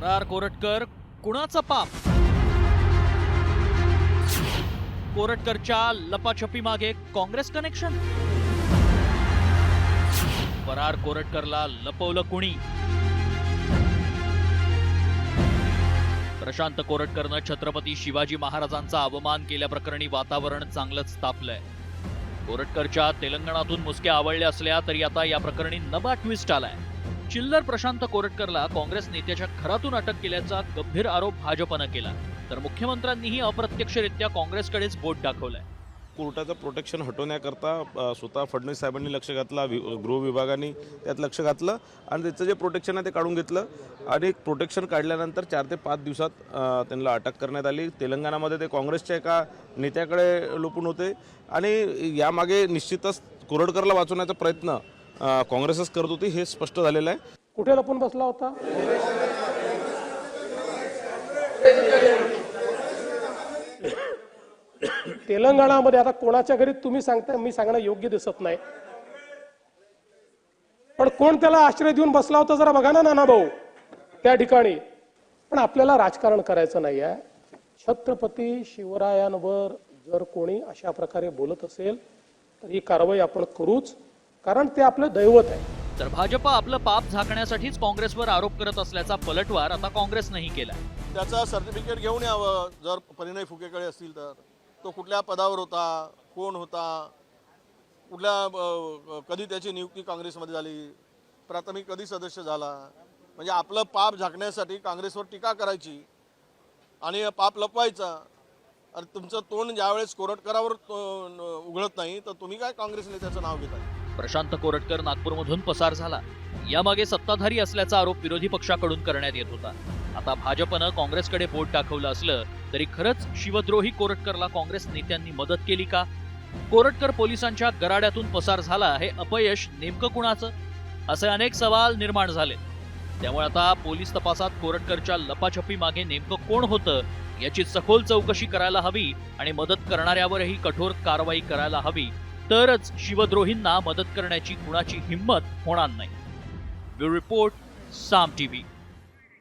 फरार कोरटकर कुणाचा पाप? कोरटकरच्या लपाछपी मागे काँग्रेस कनेक्शन? फरार कोरटकरला लपवलं कुणी? प्रशांत कोरटकरनं छत्रपती शिवाजी महाराजांचा अवमान केल्याप्रकरणी वातावरण चांगलंच तापलंय. कोरटकरच्या तेलंगणातून मुसक्या आवळल्या असल्या तरी आता या प्रकरणी नवा ट्विस्ट आलाय. चिल्लर प्रशांत कोरटकरला काँग्रेस नेत्याच्या घरातून अटक केल्याचा गंभीर आरोप भाजपनं केला. तर मुख्यमंत्र्यांनीही अप्रत्यक्षरित्या काँग्रेसकडेच बोट दाखवलंय. कोर्टाचं प्रोटेक्शन हटवण्याकरता स्वतः फडणवीस साहेबांनी लक्ष घातला वि गृह विभागाने त्यात लक्ष घातलं आणि त्याचं जे प्रोटेक्शन आहे ते काढून घेतलं आणि प्रोटेक्शन काढल्यानंतर चार ते पाच दिवसात त्यांना अटक करण्यात आली. तेलंगणामध्ये ते काँग्रेसच्या एका नेत्याकडे लोपून होते आणि यामागे निश्चितच कोरडकरला वाचवण्याचा प्रयत्न काँग्रेसच करत होती हे स्पष्ट झालेलं आहे. कुठे लपून बसला होता? तेलंगणामध्ये आता कोणाच्या घरी तुम्ही सांगता मी सांगणं योग्य दिसत नाही. पण कोण त्याला आश्रय देऊन बसला होता जरा बघा ना नाना भाऊ त्या ठिकाणी. पण आपल्याला राजकारण करायचं नाही आहे. छत्रपती शिवरायांवर जर कोणी अशा प्रकारे बोलत असेल तर ही कारवाई आपण करूच. कारण ते आपलं दैवत आहे. तर भाजप आपलं पाप झाकण्यासाठीच काँग्रेसवर आरोप करत असल्याचा पलटवार आता काँग्रेसनंही केला त्याचं सर्टिफिकेट घेऊन यावं. जर परिणय फुकेकडे असतील तर. तो कुठल्या पदावर होता? कोण होता? कुठल्या कधी त्याची नियुक्ती काँग्रेसमध्ये झाली? प्राथमिक कधी सदस्य झाला? म्हणजे आपलं पाप झाकण्यासाठी काँग्रेसवर टीका करायची. आणि पाप लपवायचा. आणि तुमचं तोंड ज्यावेळेस कोरटकरावर उघडत नाही तर तुम्ही काय काँग्रेस नेत्याचं नाव घेताय? प्रशांत कोरटकर नागपूरमधून पसार झाला. यामागे सत्ताधारी असल्याचा आरोप विरोधी पक्षाकडून करण्यात येत होता. आता भाजपनं काँग्रेसकडे बोट दाखवलं असलं तरी खरंच शिवद्रोही कोरटकरला काँग्रेस नेत्यांनी मदत केली का? कोरटकर पोलिसांच्या गराड्यातून पसार झाला हे अपयश नेमकं कुणाचं? असे अनेक सवाल निर्माण झाले. त्यामुळे आता पोलीस तपासात कोरटकरच्या लपाछपी मागे नेमकं कोण होतं याची सखोल चौकशी करायला हवी आणि मदत करणाऱ्यावरही कठोर कारवाई करायला हवी तरच शिवद्रोहींना मदत करण्याची कुणाची हिंमत होणार नाही. Bureau report Saam TV.